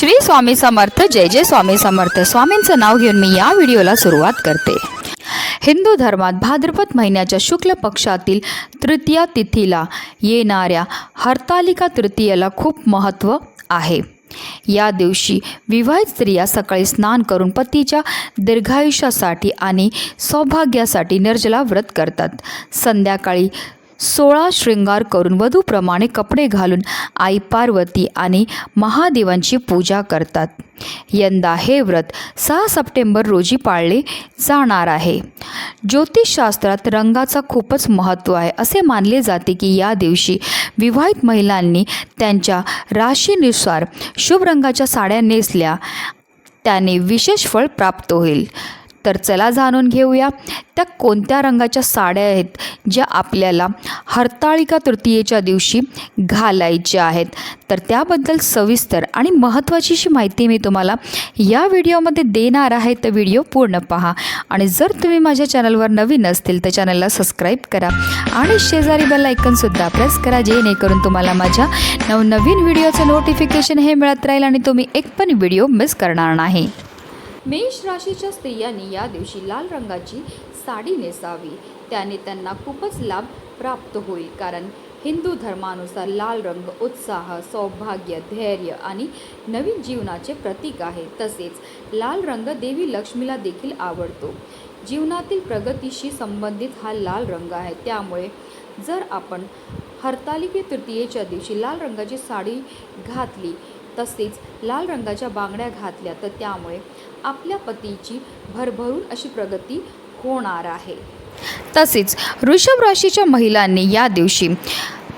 श्री स्वामी समर्थ जय जय स्वामी समर्थ. स्वामींचं नाव घेऊन मी या व्हिडिओला सुरुवात करते. हिंदू धर्मात भाद्रपद महिन्याच्या शुक्ल पक्षातील तृतीया तिथीला येणाऱ्या हरतालिका तृतीयेला खूप महत्त्व आहे. या दिवशी विवाहित स्त्रिया सकाळी स्नान करून पतीच्या दीर्घायुष्यासाठी आणि सौभाग्यासाठी निर्जला व्रत करतात. संध्याकाळी सोळा शृंगार करून वधूप्रमाणे कपडे घालून आई पार्वती आणि महादेवांची पूजा करतात. यंदा हे व्रत सहा सप्टेंबर रोजी पाळले जाणार आहे. ज्योतिषशास्त्रात रंगाचा खूपच महत्त्व आहे. असे मानले जाते की या दिवशी विवाहित महिलांनी त्यांच्या राशीनुसार शुभ रंगाच्या साड्या नेसल्या. त्याने विशेष फळ प्राप्त होईल. तर चला जाणून घेऊया. त्या कोणत्या रंगाच्या साड्या आहेत ज्या आपल्याला हरताळिका तृतीयेच्या दिवशी घालायच्या आहेत? तर त्याबद्दल सविस्तर आणि महत्त्वाची अशी माहिती मी तुम्हाला या व्हिडिओमध्ये देणार आहे. तर व्हिडिओ पूर्ण पहा. आणि जर तुम्ही माझ्या चॅनलवर नवीन असतील तर चॅनलला सबस्क्राईब करा. आणि शेजारी बेल आयकनसुद्धा प्रेस करा जेणेकरून तुम्हाला माझ्या नवनवीन व्हिडिओचं नोटिफिकेशन हे मिळत राहील आणि तुम्ही एक पण व्हिडिओ मिस करणार नाही. मेष राशीच्या स्त्रियांनी या दिवशी लाल रंगाची साडी नेसावी. त्याने त्यांना खूपच लाभ प्राप्त होईल कारण हिंदू धर्मानुसार लाल रंग उत्साह सौभाग्य धैर्य आणि नवीन जीवनाचे प्रतीक आहे. तसेच लाल रंग देवी लक्ष्मीला देखील आवडतो. जीवनातील प्रगतीशी संबंधित हा लाल रंग आहे. त्यामुळे जर आपण हरतालिके तृतीयेच्या दिवशी लाल रंगाची साडी घातली तसेच लाल रंगाच्या बांगड्या घातल्या तर त्यामुळे आपल्या पतीची भरभरून अशी प्रगती होणार आहे. तसेच वृषभ राशीच्या महिलांनी या दिवशी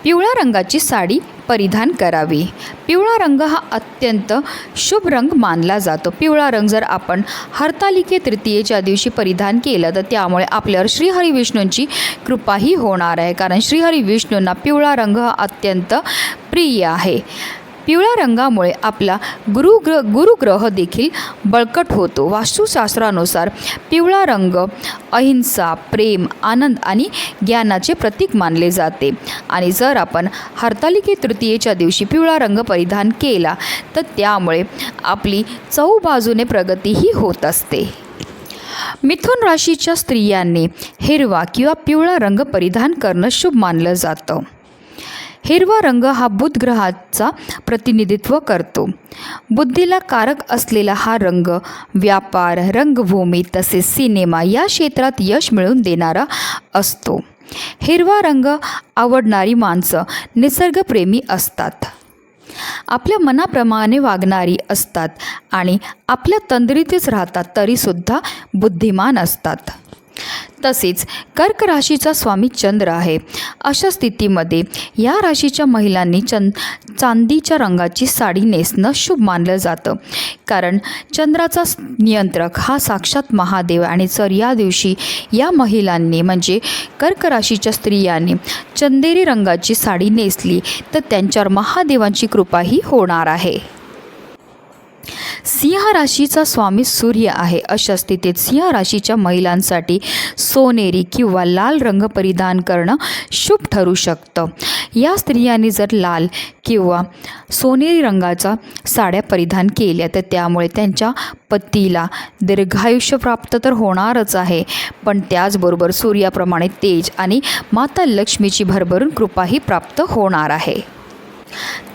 पिवळ्या रंगाची साडी परिधान करावी. पिवळा रंग हा अत्यंत शुभ रंग मानला जातो. पिवळा रंग जर आपण हरतालिके तृतीयेच्या दिवशी परिधान केलं तर त्यामुळे आपल्यावर श्रीहरी विष्णूंची कृपाही होणार आहे. कारण श्रीहरी विष्णूंना पिवळा रंग हा अत्यंत प्रिय आहे. पिवळ्या रंगामुळे आपला गुरुग्र गुरुग्रह देखील बळकट होतो. वास्तुशास्त्रानुसार पिवळा रंग अहिंसा प्रेम आनंद आणि ज्ञानाचे प्रतीक मानले जाते. आणि जर आपण हरतालिके तृतीयेच्या दिवशी पिवळा रंग परिधान केला तर त्यामुळे आपली चहूबाजूने प्रगतीही होत असते. मिथुन राशीच्या स्त्रियांनी हिरवा किंवा पिवळा रंग परिधान करणं शुभ मानलं जातं. हिरवा रंग हा बुध ग्रहाचा प्रतिनिधित्व करतो. बुद्धीला कारक असलेला हा रंग व्यापार रंगभूमी तसेच सिनेमा या क्षेत्रात यश मिळवून देणारा असतो. हिरवा रंग आवडणारी माणसं निसर्गप्रेमी असतात. आपल्या मनाप्रमाणे वागणारी असतात आणि आपल्या तंद्रीतच राहतात तरीसुद्धा बुद्धिमान असतात. तसेच कर्क राशीचा स्वामी चंद्र आहे. अशा स्थितीमध्ये या राशीच्या महिलांनी चंद चांदीच्या रंगाची साडी नेसणं शुभ मानलं जातं. कारण चंद्राचा नियंत्रक हा साक्षात महादेव आणि जर या दिवशी या महिलांनी म्हणजे कर्क राशीच्या स्त्रियांनी चंदेरी रंगाची साडी नेसली तर त्यांच्यावर महादेवांची कृपाही होणार आहे. सिंह राशीचा स्वामी सूर्य आहे. अशा स्थितीत सिंह राशीच्या महिलांसाठी सोनेरी किंवा लाल रंग परिधान करणं शुभ ठरू शकतं. या स्त्रियांनी जर लाल किंवा सोनेरी रंगाचा साड्या परिधान केल्या तर त्यामुळे त्यांच्या पतीला दीर्घायुष्य प्राप्त तर होणारच आहे. पण त्याचबरोबर सूर्याप्रमाणे तेज आणि माता लक्ष्मीची भरभरून कृपाही प्राप्त होणार आहे.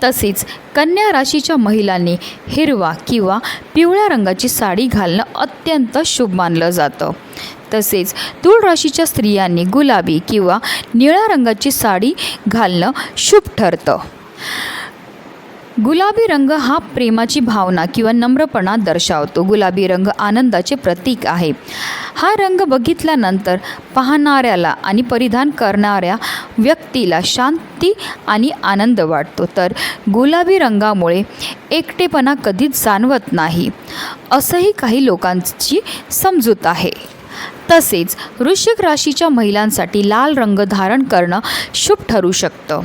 तसेच कन्या राशीच्या महिलांनी हिरवा किंवा पिवळ्या रंगाची साडी घालणं अत्यंत शुभ मानलं जातं. तसेच तूळ राशीच्या स्त्रियांनी गुलाबी किंवा निळ्या रंगाची साडी घालणं शुभ ठरतं. गुलाबी रंग हा प्रेमाची भावना किंवा नम्रपणा दर्शवतो. गुलाबी रंग आनंदाचे प्रतीक आहे. हा रंग बघितल्यानंतर पाहणाऱ्याला आणि परिधान करणाऱ्या व्यक्तीला शांती आणि आनंद वाटतो. तर गुलाबी रंगामुळे एकटेपणा कधीच जाणवत नाही असंही काही लोकांची समजूत आहे. तसेच वृश्चिक राशीच्या महिलांसाठी लाल रंग धारण करणं शुभ ठरू शकतं.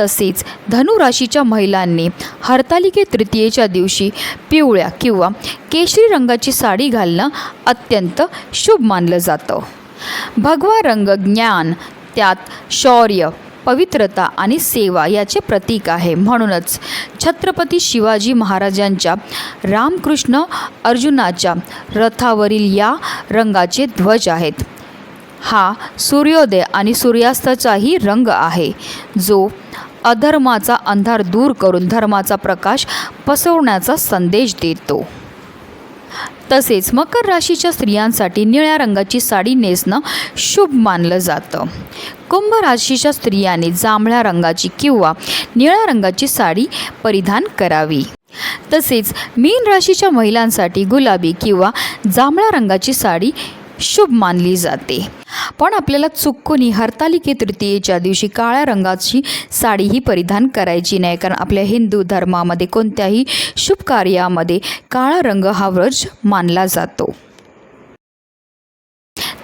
तसेच धनुराशीच्या महिलांनी हरतालिके तृतीयेच्या दिवशी पिवळ्या किंवा केशरी रंगाची साडी घालणं अत्यंत शुभ मानलं जातं. भगवा रंग ज्ञान त्यात शौर्य पवित्रता आणि सेवा याचे प्रतीक आहे. म्हणूनच छत्रपती शिवाजी महाराजांच्या रामकृष्ण अर्जुनाच्या रथावरील या रंगाचे ध्वज आहेत. हा सूर्योदय आणि सूर्यास्ताचाही रंग आहे जो अधर्माचा अंधार दूर करून धर्माचा प्रकाश पसरवण्याचा संदेश देतो. तसेच मकर राशीच्या स्त्रियांसाठी निळ्या रंगाची साडी नेसणं शुभ मानलं जातं. कुंभ राशीच्या स्त्रियांनी जांभळ्या रंगाची किंवा निळ्या रंगाची साडी परिधान करावी. तसेच मीन राशीच्या महिलांसाठी गुलाबी किंवा जांभळ्या रंगाची साडी शुभ मानली जाते. पण आपल्याला चुकूनही हरतालिके तृतीयेच्या दिवशी काळ्या रंगाची साडीही परिधान करायची नाही कारण आपल्या हिंदू धर्मामध्ये कोणत्याही शुभ कार्यामध्ये काळा रंग हा व्रज मानला जातो.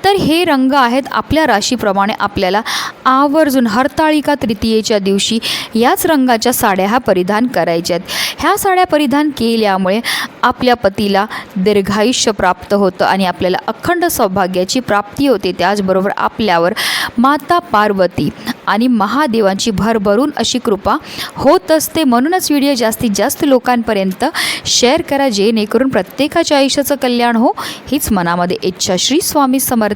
तर हे रंग आहेत आपल्या राशीप्रमाणे आपल्याला आवर्जून हरताळिका तृतीयेच्या दिवशी याच रंगाच्या साड्या ह्या परिधान करायच्या आहेत ह्या साड्या परिधान केल्यामुळे आपल्या पतीला दीर्घायुष्य प्राप्त होतं आणि आपल्याला अखंड सौभाग्याची प्राप्ती होते. त्याचबरोबर आपल्यावर माता पार्वती आणि महादेवांची भरभरून अशी कृपा होत असते. म्हणूनच व्हिडिओ जास्तीत जास्त लोकांपर्यंत शेअर करा जेणेकरून प्रत्येकाच्या आयुष्याचं कल्याण हो. हीच मनामध्ये इच्छा. श्री स्वामी समर्थ.